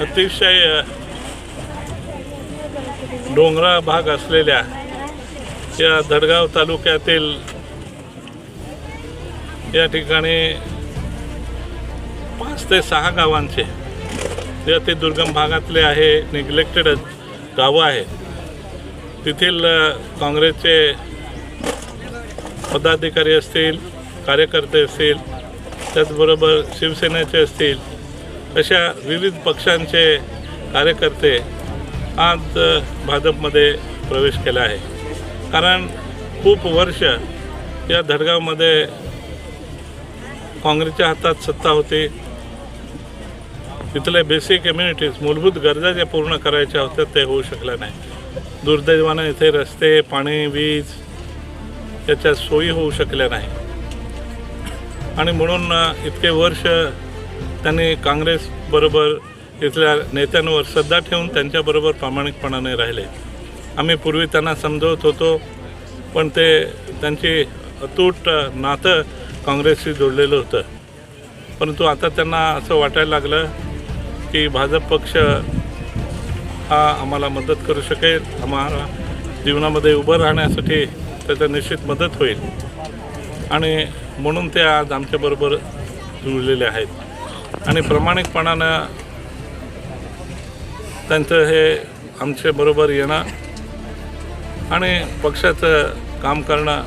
अतिशय डोंगराळ भाग असलेल्या या धडगाव तालुक्यातील या ठिकाणी पाच ते सहा गावांचे जे अति दुर्गम भागातले आहे निग्लेक्टेड गावं आहेत. तेथील काँग्रेसचे पदाधिकारी असतील कार्यकर्ते असतील त्याचबरोबर शिवसेनेचे असतील अशा विविध पक्षांचे कार्यकर्ते आज भाजपमध्ये प्रवेश केला आहे. कारण खूप वर्ष या धडगावमध्ये काँग्रेसच्या हातात सत्ता होती. तिथले बेसिक इम्युनिटीज मूलभूत गरजा ज्या पूर्ण करायच्या होत्या ते होऊ शकल्या नाही दुर्दैवानं इथे रस्ते पाणी वीज याच्या सोयी होऊ शकल्या नाही आणि म्हणून इतके वर्ष त्यांनी काँग्रेसबरोबर इथल्या नेत्यांवर श्रद्धा ठेवून त्यांच्याबरोबर प्रामाणिकपणाने राहिले. आम्ही पूर्वी त्यांना समजवत होतो पण ते त्यांची अतूट नातं काँग्रेसशी जोडलेलं होतं. परंतु आता त्यांना असं वाटायला लागलं की भाजप पक्ष हा आम्हाला मदत करू शकेल आम्हाला जीवनामध्ये उभं राहण्यासाठी त्याचं निश्चित मदत होईल. आणि म्हणून ते आज आमच्याबरोबर जुळलेले आहेत. आणि प्रामाणिकपणानं त्यांचं हे आमच्याबरोबर येणं आणि पक्षाचं काम करणं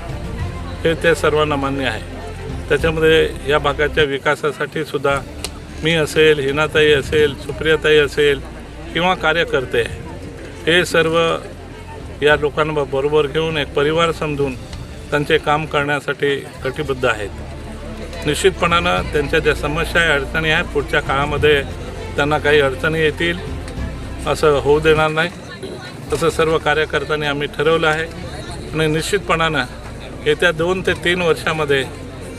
हे त्या सर्वांना मान्य आहे. त्याच्यामध्ये या भागाच्या विकासासाठी सुद्धा मी असेल हिनाताई असेल सुप्रियाताई असेल किंवा कार्यकर्ते हे सर्व या लोकांबरोबर घेऊन एक परिवार समजून त्यांचे काम करण्यासाठी कटिबद्ध आहेत. निश्चितपणानं त्यांच्या ज्या समस्या आहे अडचणी आहेत पुढच्या काळामध्ये त्यांना काही अडचणी येतील असं होऊ देणार नाही. तसं सर्व कार्यकर्त्यांनी आम्ही ठरवलं आहे. आणि निश्चितपणानं येत्या दोन ते तीन वर्षामध्ये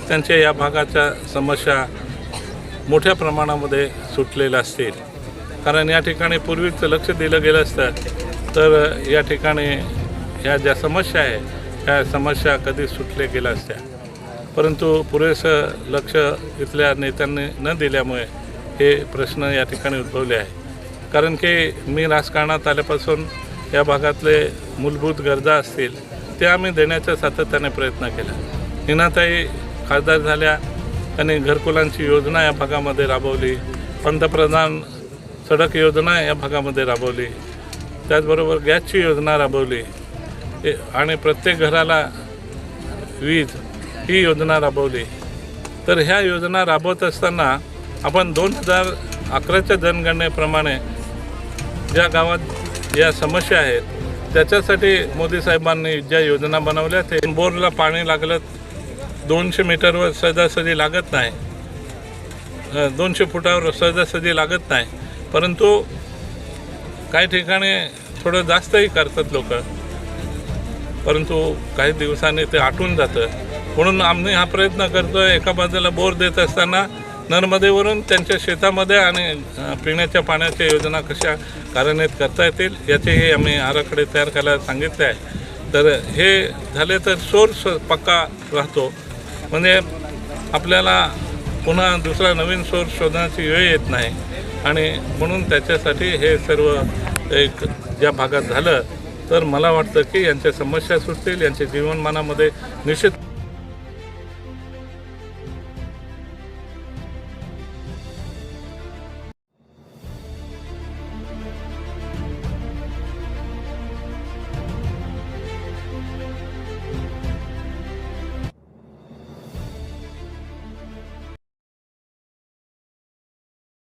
त्यांच्या या भागाच्या समस्या मोठ्या प्रमाणामध्ये सुटलेल्या असतील. कारण या ठिकाणी पूर्वीचं लक्ष दिलं गेलं असतं तर या ठिकाणी ह्या ज्या समस्या आहे ह्या समस्या कधी सुटल्या गेल्या असत्या. परंतु पुरेसं लक्ष इथल्या नेत्यांनी न दिल्यामुळे हे प्रश्न या ठिकाणी उद्भवले आहे. कारण की मी राजकारणात आल्यापासून या भागातले मूलभूत गरजा असतील ते आम्ही देण्याचा सातत्याने प्रयत्न केला. हिनाताई खासदार झाल्या आणि घरकुलांची योजना या भागामध्ये राबवली पंतप्रधान सडक योजना या भागामध्ये राबवली त्याचबरोबर गॅसची योजना राबवली आणि प्रत्येक घराला वीज ही योजना राबवली. तर ह्या योजना राबवत असताना आपण दोन हजार अकराच्या जनगणनेप्रमाणे ज्या गावात ज्या समस्या आहेत त्याच्यासाठी मोदी साहेबांनी ज्या योजना बनवल्या ते बोरला पाणी लागलं दोनशे मीटरवर सहजासहजी लागत नाही. दोनशे फुटावर सहजासहजी लागत नाही. परंतु काही ठिकाणी थोडं जास्तही करतात लोक. परंतु काही दिवसांनी ते आटून जातं. म्हणून आम्ही हा प्रयत्न करतो एका बाजूला बोर देत असताना नर्मदेवरून त्यांच्या शेतामध्ये आणि पिण्याच्या पाण्याच्या योजना कशा कार्यान्वित करता येतील याचेही आम्ही आराखडे तयार करायला सांगितले आहे. तर हे झाले तर सोर्स पक्का राहतो. म्हणजे आपल्याला पुन्हा दुसरा नवीन सोर्स शोधण्याची वेळ येत नाही. आणि म्हणून त्याच्यासाठी हे सर्व एक ज्या भागात झालं तर मला वाटतं की यांच्या समस्या सुटतील यांच्या जीवनमानामध्ये निश्चित